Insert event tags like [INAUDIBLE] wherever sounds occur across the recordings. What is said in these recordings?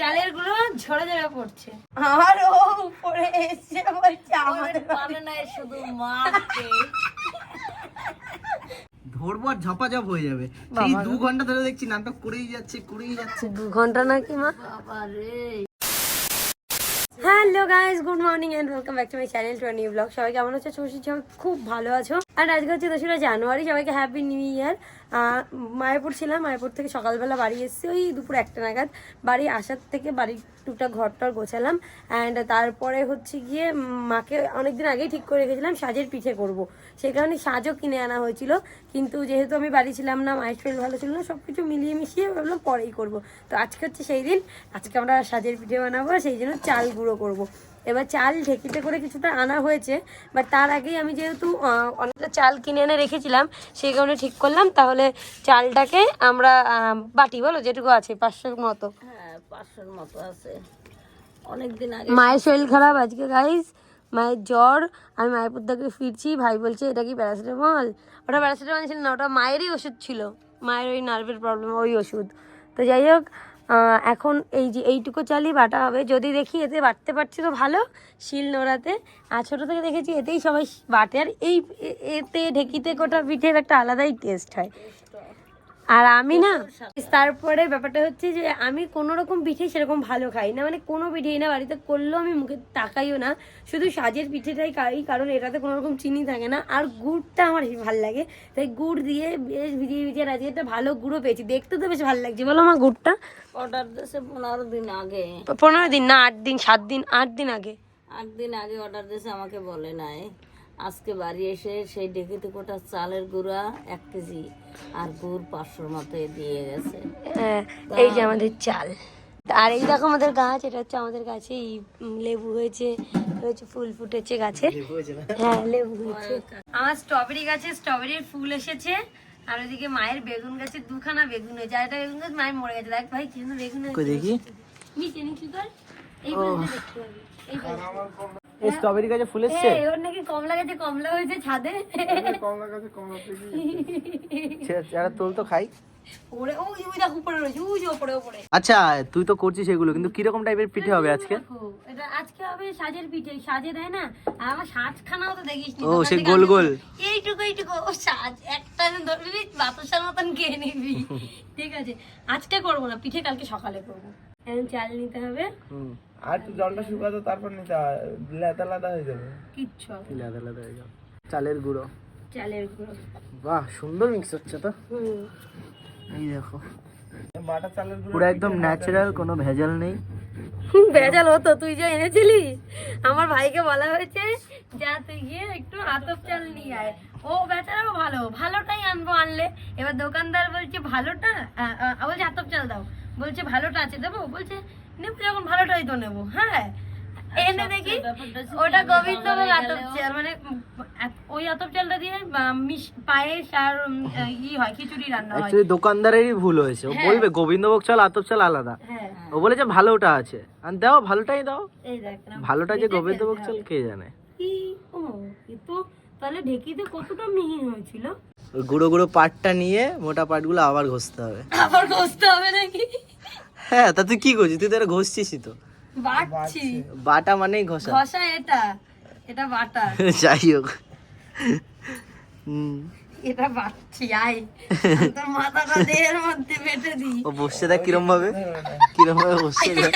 চালেরগুলো ঝরে ঝরে পড়ছে। আর ও উপরে এসে বলছে আমাদের না শুধু মাকে ধরবো আর ঝপাঝপ হয়ে যাবে। সেই দু ঘণ্টা ধরে দেখছি নাটক করেই যাচ্ছে করেই যাচ্ছে। দু ঘণ্টা নাকি মা? বাবা রে। Hello guys good morning and welcome back to my channel to blog সবাই কেমন আছো? চৌষি সবাই খুব ভালো আছো। আর আজকে হচ্ছে দোসরা জানুয়ারি, সবাইকে হ্যাপি নিউ ইয়ার মায়াপুর ছিলাম, মায়াপুর থেকে সকালবেলা বাড়ি এসেছি। ওই দুপুর একটা নাগাদ বাড়ি আসার থেকে বাড়ির টুকটাক ঘরটর গোছালাম। অ্যান্ড তারপরে হচ্ছে গিয়ে মাকে অনেকদিন আগেই ঠিক করে রেখেছিলাম, সাজের পিঠে করব। সেই কারণে সাজও কিনে আনা হয়েছিল। কিন্তু যেহেতু আমি বাড়ি ছিলাম না, মায়ের শরীর ভালো ছিল না সব কিছু মিলিয়ে মিশিয়ে ভাবলাম পরেই করব। তো আজকে হচ্ছে সেই দিন, আজকে আমরা সাজের পিঠে বানাবো, সেই জন্য চাল গুঁড়ো করব। এবার চাল ঢেকিতে করে কিছুটা আনা হয়েছে বাট তার আগেই আমি যেহেতু অনেকটা চাল কিনে এনে রেখেছিলাম সেই কারণে ঠিক করলাম তাহলে চালটাকে আমরা বাটি বলো যেটুকু আছে পাঁচশোর মতো। হ্যাঁ পাঁচশোর মতো আছে। অনেকদিন আগে মায়ের শরীর খারাপ আজকে গাইস মায়ের জ্বর আমি মায়ের থেকে ফিরছি ভাই বলছে এটা কি প্যারাসিটামল ওটা প্যারাসিটামল ছিল না ওটা মায়েরই ওষুধ ছিল। মায়ের ওই নার্ভের প্রবলেম ওই ওষুধ। তো যাই হোক এখন এই যে এইটুকু চালই বাটা হবে। যদি দেখি এতে বাটতে পারছি তো ভালো, শিল নোড়াতে। আর ছোটো থেকে দেখেছি এতেই সবাই বাটে। আর এই এতে ঢেকিতে কোটা পিঠের একটা আলাদাই টেস্ট হয়। আর আমি না তারপরে ব্যাপারটা হচ্ছে যে আমি কোনো রকম পিঠে সেরকম ভালো খাই না। মানে কোনো পিঠেই না বাড়িতে করলেও আমি মুখে তাকাইও না। শুধু সাজের পিঠেটাই খাই কারণ এটাতে কোনো রকম চিনি থাকে না। আর গুড়টা আমার বেশি ভালো লাগে। তাই গুড় দিয়ে বেশ ভিজিয়ে ভিজিয়ে আজকে একটা ভালো গুঁড়ো পেয়েছি। দেখতে তো বেশ ভালো লাগছে। বলো আমার গুড়টা। অর্ডার দিয়েছে পনেরো দিন আগে। পনেরো দিন না আট দিন সাত দিন আট দিন আগে। আট দিন আগে অর্ডার দিয়েছে আমাকে বলে নাই। আজকে বাড়ি এসে সেই ডেকিতে কোটা চালের গুঁড়া এক কেজি আর গুড় পাঁচশোর মতো দিয়ে গেছে। হ্যাঁ, এই যে আমাদের চাল। আর এই দেখো আমাদের গাছ এটা হচ্ছে আমাদের গাছে লেবু হয়েছে হয়েছে ফুল ফুটেছে গাছে। হ্যাঁ লেবু হয়েছে। আমার স্ট্রবেরি গাছে স্ট্রবেরির ফুল এসেছে আর ওইদিকে মায়ের বেগুন গাছে দুখানা বেগুন হয়েছে। আর একটা বেগুন গাছ মায়ের মরে গেছে। দেখ ভাই কিন্তু বেগুন দেখি? নিচে নিচু কর। এই পাশে দেখতে পাবি। এই পাশে। এই স্ট্রবেরি গাছে ফুল এসছে? এই, ওর নাকি কমলা গাছে কমলা হয়েছে ছাদে। যারা তোল তো খাই। ওরে আচ্ছা তুই তো করছিস এগুলো কিন্তু কীরকম টাইপের পিঠে হবে আজকে? এটা আজকে হবে সাজের পিঠে সাজে দেয় না আর আমার সাজখানাও তো দেখিস নি ও, থেকে গোল গোল। এইটুকু এইটুকু ও সাজ একটা ধরবি বাতাসার মতন খেয়ে নিবি। [LAUGHS] ঠিক আছে আজকে করব না পিঠে কালকে সকালে করব। এখন চাল নিতে হবে। হুম। আর তুই জলটা শুকাতো তারপর নিতে লেদা লেদা হয়ে যাবে। কিচ্ছু হবে না। লেদা লেদা হয়ে যাবে? চালের গুঁড়ো। চালের গুঁড়ো। বাহ সুন্দর মিক্স হচ্ছে তো। হুম। এই দেখো। পুরো একদম ন্যাচারাল কোনো ভেজাল নেই। ভেজাল হতো তুই যে এনেছিলি? আমার ভাইকে বলা হয়েছে যা তুই গিয়ে একটু আতপ চাল নিয়ে আয়। ও বেচারাও ভালো ভালোটাই আনব আনলে। এবার দোকানদার বলছে ভালোটা আ- আ- বলছে আতপ চাল দাও। বলছে ভালোটা আছে দেবো? বলছে নেব যখন ভালোটাই তো নেব হ্যাঁ? এনে দেখি ওটা গোবিন্দভোগ আতপ চাল মানে ওই আতপ চালটা দিয়ে পায়েস আর ই হয় খিচুড়ি রান্না হয়। অ্যাকচুয়ালি দোকানদারেরই ভুল হয়েছে। ও বলবে গোবিন্দভোগ চাল আতপ চাল আলাদা। হ্যাঁ। ও বলেছে ভালোটা আছে। আর দাও ভালোটাই দাও। এই দেখ না ভালোটা যে গোবিন্দভোগ চাল কে জানে? কি ও কিন্তু তাহলে ঢেকিতে কতটা মিহি হয়েছিল? ওই গুঁড়ো গুঁড়ো পাটটা নিয়ে মোটা পাটগুলো আবার ঘষতে হবে। আবার ঘষতে হবে নাকি? হ্যাঁ তা তুই কি করছিস? তুই তো এটা ঘষছিসই তো। বাটছি। বাটা মানেই ঘষা। ঘষা এটা। এটা বাটা। [LAUGHS] যাই হোক। হুম। এটা বাটছি আই তোর মাথাটা দেহের মধ্যে বেটে দি ও বসছে দেখ কিরম ভাবে। কিরম ভাবে বসছে দেখ।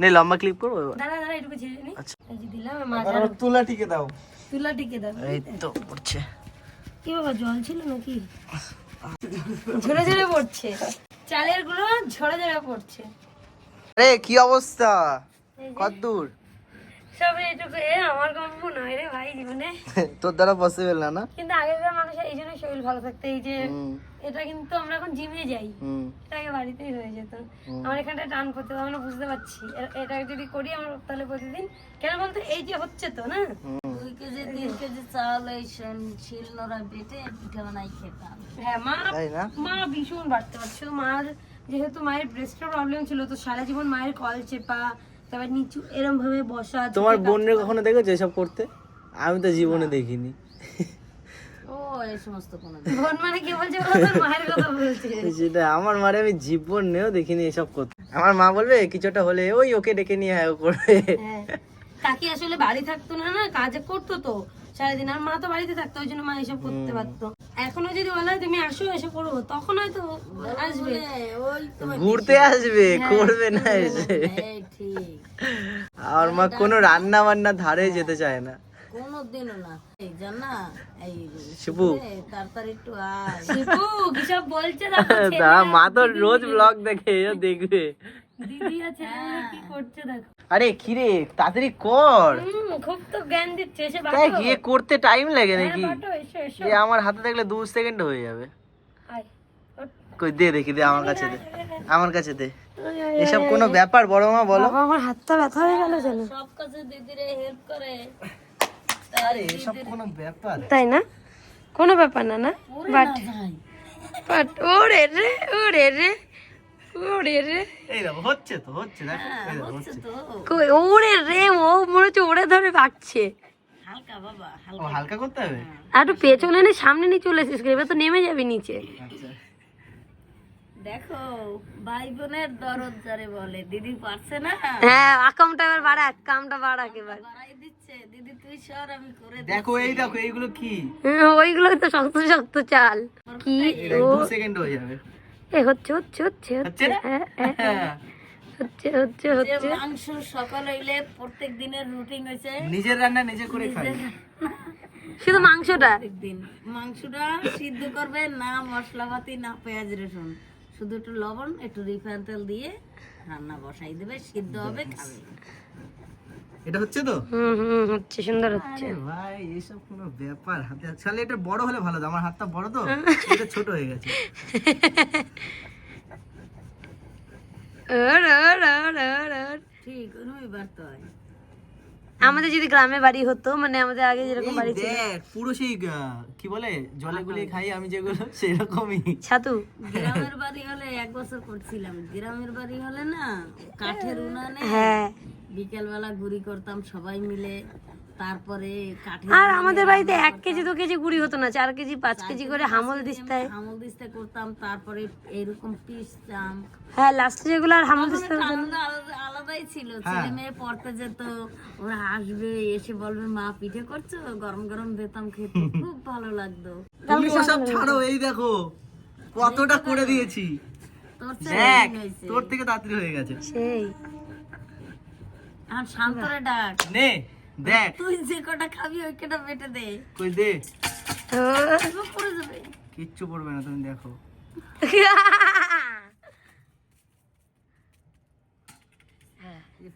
নে লম্বা ক্লিপ করব এবার? দাঁড়া দাঁড়া এটুকু ছেড়ে নি। আচ্ছা। এই যে দিলাম তুলা টিকে দাও। তুলা টিকে দাও এই তো পড়ছে। কি বাবা জল ছিল নাকি? ঝরে ঝরে পড়ছে। চালের গুঁড়ো ঝরে ঝরে পড়ছে। আরে কি অবস্থা? কত দূর সব এটুকু এ আমার গল্প নয় রে ভাই জীবনে। [LAUGHS] তোর দ্বারা পসিবল না না? কিন্তু আগেকার মানুষের এই জন্য শরীর ভালো থাকতো এই যে এটা কিন্তু আমরা এখন জিমে যাই। এটা আগে বাড়িতেই হয়ে যেত। আমার এখানটা টান করতে আমরা বুঝতে পারছি। এটা যদি করি আমরা তাহলে প্রতিদিন কেন বলতো এই যে হচ্ছে তো না? চাল এই শন- শিল বেটে পিঠে বানাই খেতাম। হ্যাঁ মা মা ভীষণ বাড়তে পারছে মার যেহেতু মায়ের ব্রেস্টের প্রবলেম ছিল তো সারা জীবন মায়ের কল চেপা তারপর নিচু এরম ভাবে বসা তোমার বোনের কখনো দেখেছ এসব করতে? আমি তো জীবনে দেখিনি। ও এই সমস্ত কোনো বোন মানে কি বলছে? মায়ের কথা বলছে। [LAUGHS] সেটা আমার মারে আমি জীবনেও দেখিনি এসব করতে। আমার মা বলবে কিছুটা হলে ওই ওকে ডেকে নিয়ে করবে হ্যাঁ। কাকি আসলে বাড়ি থাকতো না না? কাজে করতো তো। সারাদিন। আর মা তো বাড়িতে থাকতো ওই জন্য মা এসব করতে পারতো। এখনও যদি বলা হয় তুমি আসো এসে করব তখন হয়তো আসবে। ঘুরতে আসবে করবে না এসে। আর মা কোনো রান্না বান্না ধারে যেতে চায় না। কোনোদিনও না। এই জানা এই শিবু তাড়াতাড়ি একটু আয়। শিবু কিসব বলছে দেখো [LAUGHS] মা তো রোজ ব্লগ দেখে দেখবে। দিদি আছে কি করছে দেখো। আরে কিরে তাড়াতাড়ি কর। খুব তো জ্ঞান দিচ্ছে এসে তাই গিয়ে করতে টাইম লাগে নাকি? এসো এসো। এ আমার হাতে থাকলে দু সেকেন্ড হয়ে যাবে। কই দে দেখি দে আমার কাছে দে। আমার কাছে দে। এসব কোনো ব্যাপার বড় মা বলো। আমার হাতটা ব্যথা হয়ে গেল যেন। সব কাছে দিদিরে হেল্প করে। আরে এসব কোনো ব্যাপার। তাই না? কোনো ব্যাপার না না? বাট বাট ওরে রে ওরে রে। ওরে রে। এই দেখো হচ্ছে তো হচ্ছে দেখো এই দেখো, হচ্ছে কই ওরে রে ও মনে হচ্ছে ওরে ধরে বাঁকছে হালকা বাবা হালকা। হালকা করতে হবে? আর একটু পেছনে নে সামনে নিয়ে চলে এসেছিস এবার তো নেমে যাবি নিচে। আচ্ছা। দেখো ভাই বোনের দরদ যারে বলে দিদি পারছে না? হ্যাঁ আকামটা এবার বাড়া কামটা বাড়াক এবার। বাড়াই দিচ্ছে দিদি তুই সর আমি করে দেখো এই দেখো এইগুলো কি? হ্যাঁ, ওইগুলো তো শক্ত শক্ত চাল। কি সেকেন্ড হয়ে যাবে। এ হচ্ছে হচ্ছে হচ্ছে হচ্ছে? হ্যাঁ, হ্যাঁ, হ্যাঁ, হচ্ছে হচ্ছে মাংস সকাল হইলে প্রত্যেক দিনের রুটিন হয়েছে নিজের রান্না নিজে করে খাই শুধু মাংসটা? মাংসটা সিদ্ধ করবে না মশলাপাতি না পেঁয়াজ রসুন। শুধু একটু লবণ একটু রিফাইন তেল দিয়ে রান্না বসাই দেবে সিদ্ধ হবে খাবে। এটা হচ্ছে তো? হুম হুম হচ্ছে সুন্দর হচ্ছে। ভাই এসব কোনো ব্যাপার। হাতে তাহলে এটা বড় হলে ভালো আমার হাতটা বড় তো? এটা ছোট হয়ে গেছে। ওর, ওর, ওর, ওর, ওর। ঠিক ওরমই বাড়তে হয়। আমাদের যদি গ্রামে বাড়ি হতো মানে আমাদের আগে যেরকম বাড়ি ছিল। পুরো সেই কি বলে? জলে গুলিয়ে খাই আমি যেগুলো সেরকমই ছাতু। গ্রামের বাড়ি হলে এক বছর করছিলাম। গ্রামের বাড়ি হলে না কাঠের উনানে হ্যাঁ। বিকেল বেলা ঘুরি করতাম সবাই মিলে। তারপরে আর আমাদের বাড়িতে এক কেজি দু কেজি গুড়ি হতো না চার কেজি পাঁচ কেজি করে হামল দিস্তায়। হামল দিস্তে করতাম তারপরে এরকম পিসতাম হ্যাঁ লাস্টে যেগুলো আর হামল দিস্তা আলাদা আলাদা- আলাদাই ছিল। ছেলে মেয়ে পড়তে যেত ওরা আসবে এসে বলবে মা পিঠে করছ? গরম গরম দিতাম খেতে [LAUGHS] খুব ভালো লাগতো। তুমি ওসব ছাড়ো এই দেখো কতটা করে দিয়েছি। তোর তোর থেকে তাড়াতাড়ি হয়ে গেছে। সেই। শান্তরে ডাক। নে দেখ। তুই যে কটা খাবি ওই কটা বেটে দে। কই দে। ও, পড়ে যাবে। কিচ্ছু পড়বে না তুমি দেখো।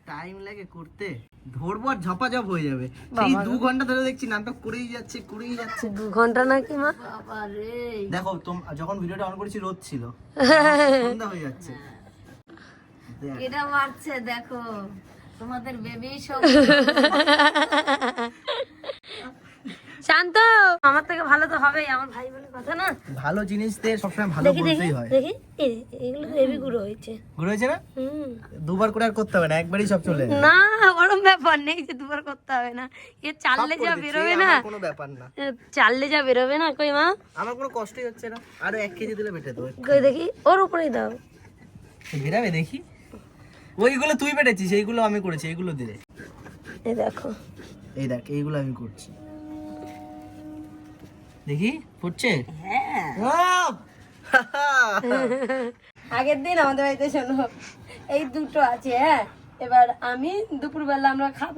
টাইম লাগে করতে। ধরবো আর ঝপাঝপ হয়ে যাবে। সেই দু ঘণ্টা ধরে দেখছি নাটক করেই যাচ্ছে করেই যাচ্ছে। দু ঘণ্টা নাকি মা? বাবা রে। দেখো তোম যখন ভিডিওটা অন করেছি রোদ ছিল। [LAUGHS] সন্ধ্যা হয়ে যাচ্ছে। এটা মারছে দেখো। তোমাদের বেবি সব। শান্ত! আমার থেকে ভালো তো হবেই আমার ভাই বলে কথা না। ভালো জিনিস দিয়ে সবসময় ভালো বলতেই হয়। দেখি। এগুলো তো হেভি গুঁড়ো হয়েছে। হয়েছে না? হুম। দুবার করে আর করতে হবে না একবারই সব চলে না ওরম ব্যাপার নেই যে দুবার করতে হবে না। এ চাললে যা বেরোবে না। কোনো ব্যাপার না। চাললে যা বেরোবে না কই মা? আমার কোনো কষ্টই হচ্ছে না। আরও এক কেজি দিলে বেটে দেবো কই দেখি ওর উপরেই দাও। বেরাবে দেখি। ওইগুলো তুই বেটেছিস এইগুলো আমি করেছি এইগুলো দিলে এই দেখো। এই দেখ এইগুলো আমি করছি। দেখি ফুটছে? হ্যাঁ। [LAUGHS] আগের দিন আমাদের বাড়িতে শোনো এই দুটো আছে হ্যাঁ? এবার আমি দুপুরবেলা আমরা খাব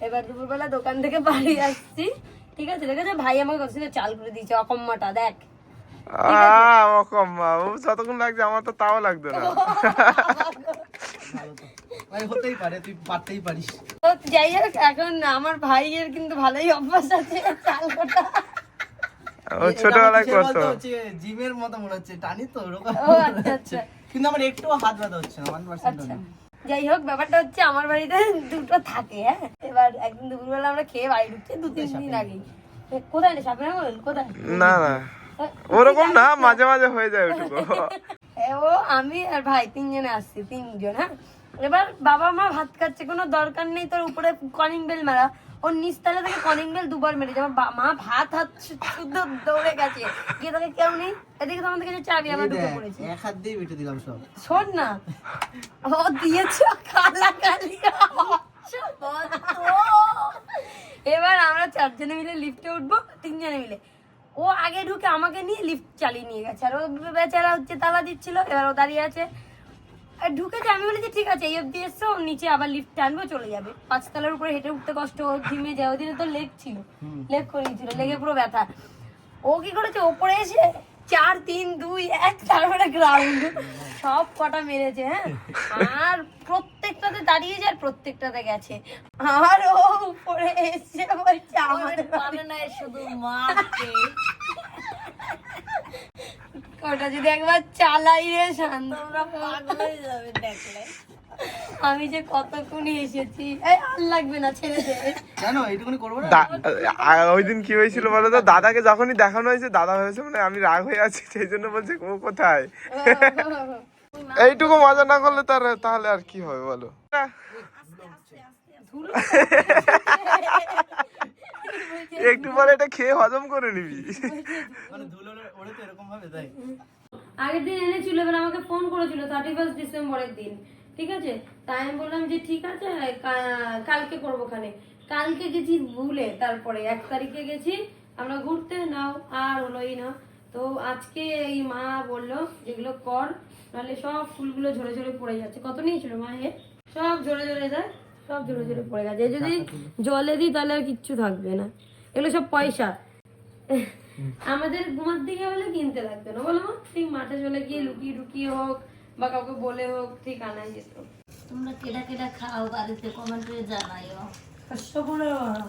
এবার দুপুরবেলা দোকান থেকে বাড়ি আসছি ঠিক আছে? দেখেছে? ভাই আমাকে কত চাল করে দিয়েছে অকম্মাটা দেখ। যতক্ষণ লাগছে আমার তো তাও লাগতো না। [LAUGHS] ভাই হতেই পারে তুই পারতেই পারিস। তো যাই হোক এখন আমার ভাইয়ের কিন্তু ভালোই অভ্যাস আছে চাল কোটা ও ছোটবেলায় করতো। জিমের মতো মনে হচ্ছে টানি তো ওরকম ও আচ্ছা আচ্ছা। কিন্তু আমার একটু হাত ব্যথা হচ্ছে না ওয়ান পার্সেন্ট আচ্ছা। যাই হোক ব্যাপারটা হচ্ছে আমার বাড়িতে দুটো থাকে হ্যাঁ? এবার একদিন দুপুরবেলা আমরা খেয়ে বাড়ি ঢুকছি দু তিন দিন আগে কোথায় রে সাপের কোথায়? না না। ওরকম না মাঝে মাঝে হয়ে যায় ওটুকু। [LAUGHS] ও আমি আর ভাই তিনজনে আসছি তিনজন হ্যাঁ? এবার বাবা মা ভাত খাচ্ছে কোনো দরকার নেই তোর উপরে কলিং বেল মারা। ওর নিচতলা থেকে কলিং বেল দুবার মেরেছে। আমার মা ভাত হাত শুদ্ধ দৌড়ে গেছে। গিয়ে তোকে কেউ নেই। এদিকে তো আমাদের কাছে চাবি আমার ঢুকে পড়েছে এক হাত দিয়ে বেটে দিলাম সব। শোন না। ও দিয়েছে কালা কালি এবার আমরা চারজনে মিলে লিফটে উঠবো তিনজনে মিলে। ও আগে ঢুকে আমাকে নিয়ে লিফট চালিয়ে নিয়ে গেছে। আর ও বেচারা হচ্ছে তালা দিচ্ছিল এবার ও দাঁড়িয়ে আছে। ঢুকেছে আমি বলেছি ঠিক আছে এই অব্দি এসছো ও নিচে আবার লিফট টানবো চলে যাবে। পাঁচতলার উপরে হেঁটে উঠতে কষ্ট ও ধিমে যায় ওদিনে তো লেগ ছিল লেগ করে নিয়েছিল লেগে পুরো ব্যথা। ও কি করেছে? ওপরে এসে চার তিন দুই এক তারপরে গ্রাউন্ড সব কটা মেরেছে হ্যাঁ? আর প্রত্যেকটাতে দাঁড়িয়েছে আর প্রত্যেকটাতে গেছে। আর ও উপরে এসে বলছে আমাদের পারে না শুধু মারতে [LAUGHS] ওটা যদি একবার চালাই রে পাগল হয়ে যাবে দেখলে। আমি যে কতক্ষণ এসেছি? এই আর লাগবে না ছেড়ে দে কেন? এইটুকুনি করব না? ওই দিন কি হয়েছিল বলো তো? দাদাকে যখনই দেখানো হয়েছে দাদা ভেবেছে মানে আমি রাগ হয়ে আছি সেই জন্য বলছে ও কোথায়? এইটুকু মজা না করলে তার তাহলে আর কি হবে বলো? [LAUGHS] একটু পরে এটা খেয়ে হজম করে নিবি। মানে আগের দিন এনেছিল এবার আমাকে ফোন করেছিল থার্টি ফার্স্ট ডিসেম্বরের দিন ঠিক আছে? তাই আমি বললাম যে ঠিক আছে কালকে করব খানে কালকে গেছি ভুলে তারপরে এক তারিখে গেছি আমরা ঘুরতে নাও আর হলোই না। তো আজকে এই মা বলল যেগুলো কর নাহলে সব ফুলগুলো ঝরে ঝরে পড়ে যাচ্ছে। কত নিয়েছিল মা হে সব ঝরে ঝরে যায়? সব ঝরে ঝরে পড়ে গেছে। যদি জলে দিই তাহলে আর কিচ্ছু থাকবে না। এগুলো সব পয়সা। আমাদের ঘুমার দিকে হলে কিনতে লাগতো না। বলো মা? ঠিক মাঠে চলে গিয়ে লুকিয়ে লুকিয়ে হোক বা কাউকে বলে হোক ঠিক আনাই যেত তোমরা কেটা কেটা খাও বাড়িতে কমেন্টে জানাইও। কষ্ট করে আহ,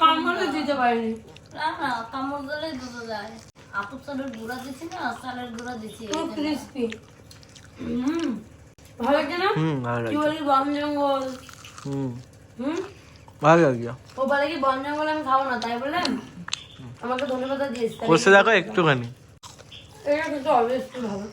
কামড়ে দিতে পারিনি না না কামড় দিলে দুধ যায়। আপু চালের গুঁড়া দিছি না চালের গুঁড়া দিছি ক্রিস্পি হুম। ভালো লাগছে না? হুম ভালো কি বলি বন জঙ্গল? হুম। হুম? ভালো লাগছে। ও বলে কি বন জঙ্গল আমি খাব না তাই বলে? আমাকে ধন্যবাদ দিয়েছে কষে দেখো একটুখানি। এটা কিন্তু অবশ্যই ভালো।